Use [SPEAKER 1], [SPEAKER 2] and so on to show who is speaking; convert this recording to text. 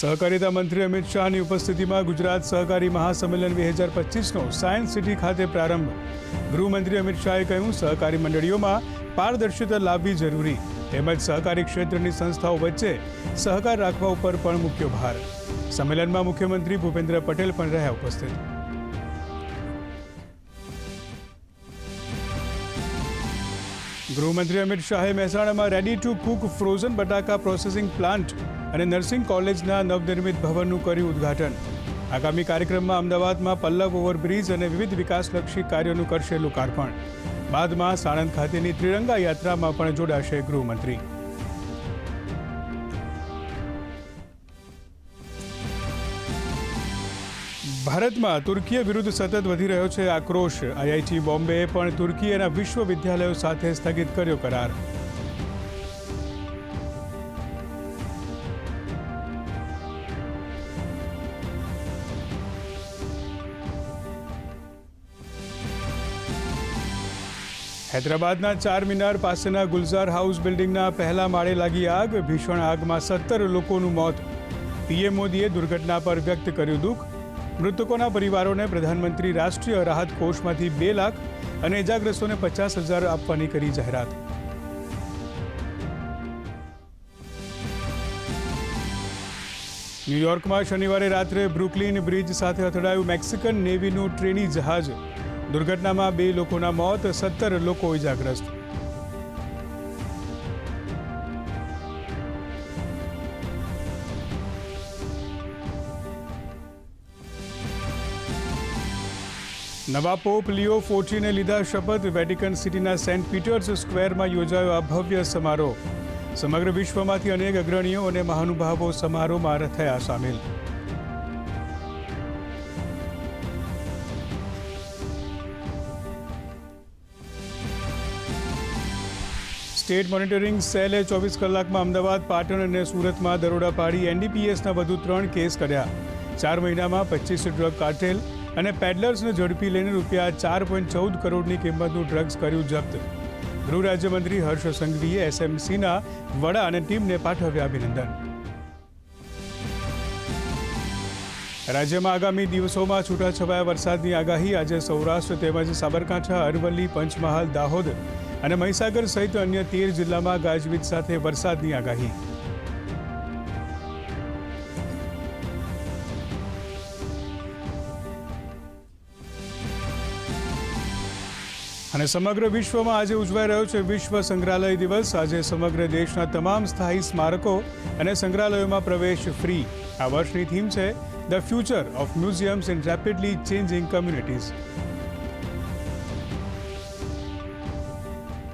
[SPEAKER 1] સહકારિતા મંત્રી અમિત શાહની ઉપસ્થિતિમાં ગુજરાત સહકારી મહાસંમેલન બે હજાર પચીસનો સાયન્સ સિટી ખાતે પ્રારંભ. ગૃહમંત્રી અમિત શાહે કહ્યું, સહકારી મંડળીઓમાં પારદર્શિતા લાવવી જરૂરી. તેમજ સહકારી ક્ષેત્રની સંસ્થાઓ વચ્ચે સહકાર રાખવા ઉપર પણ મુખ્ય ભાર. સંમેલનમાં મુખ્યમંત્રી ભૂપેન્દ્ર પટેલ પણ રહ્યા ઉપસ્થિત. ગૃહમંત્રી અમિત શાહે મહેસાણામાં રેડી ટુ કુક ફ્રોઝન બટાકા પ્રોસેસિંગ પ્લાન્ટ અને નર્સિંગ કોલેજના નવનિર્મિત ભવનનું કર્યું ઉદ્ઘાટન. આગામી કાર્યક્રમમાં અમદાવાદમાં પલ્લવ ઓવરબ્રિજ અને વિવિધ વિકાસલક્ષી કાર્યોનું કરશે લોકાર્પણ. બાદમાં સાણંદ ખાતેની ત્રિરંગા યાત્રામાં પણ જોડાશે ગૃહમંત્રી. ભારતમાં તુર્કીય વિરુદ્ધ સતત વધી રહ્યો છે આક્રોશ. આઈઆઈટી બોમ્બેએ પણ તુર્કીયના વિશ્વવિદ્યાલયો સાથે સ્થગિત કર્યો કરાર. હૈદરાબાદના ચાર મિનાર પાસેના ગુલઝાર હાઉસ બિલ્ડિંગના પહેલા માળે લાગી આગ. ભીષણ આગમાં સત્તર લોકોનું મોત. પીએમ મોદીએ દુર્ઘટના પર વ્યક્ત કર્યું દુઃખ. મૃતકોના પરિવારોને પ્રધાનમંત્રી રાષ્ટ્રીય રાહત કોષમાંથી બે લાખ અને ઇજાગ્રસ્તોને પચાસ હજાર આપવાની કરી જાહેરાત. ન્યૂયોર્કમાં શનિવારે રાત્રે બ્રુકલિન બ્રિજ સાથે અથડાયું મેક્સિકન નેવીનું ટ્રેની જહાજ. દુર્ઘટનામાં બે લોકોના મોત, સત્તર લોકો ઇજાગ્રસ્ત. નવા પોપ લિયો ફોર્ટીને લીધા શપથ, વેટિકન સિટીના સેન્ટ પીટર્સ સ્ક્વેરમાં યોજાયો આ ભવ્ય સમારોહ. સમગ્ર વિશ્વમાંથી અનેક અગ્રણીઓ અને મહાનુભાવો સમારોહમાં થયા સામેલ. સ્ટેટ મોનિટરિંગ સેલે ચોવીસ કલાકમાં અમદાવાદ, પાટણ અને સુરતમાં દરોડા પાડી એનડીપીએસના વધુ ત્રણ કેસ કર્યા. ચાર મહિનામાં પચીસ ડ્રગ કાર્ટેલ અને પેડલર્સને ઝડપી લઈને રૂપિયા ચાર પોઈન્ટ ચૌદ કરોડની કિંમતનું ડ્રગ્સ કર્યું જપ્ત. ગૃહ રાજ્યમંત્રી હર્ષ સંઘવીએ એસએમસીના વડા અને ટીમને પાઠવ્યા અભિનંદન. રાજ્યમાં આગામી દિવસોમાં છૂટાછવાયા વરસાદની આગાહી. આજે સૌરાષ્ટ્ર તેમજ સાબરકાંઠા, અરવલ્લી, પંચમહાલ, દાહોદ અને મહીસાગર સહિત અન્ય તેર જિલ્લામાં ગાજવીજ સાથે વરસાદની આગાહી. અને સમગ્ર વિશ્વમાં આજે ઉજવાઈ રહ્યો છે વિશ્વ સંગ્રહાલય દિવસ. આજે સમગ્ર દેશના તમામ સ્થાયી સ્મારકો અને સંગ્રહાલયોમાં પ્રવેશ ફ્રી આ વર્ષની થીમ છે the future of museums in rapidly changing communities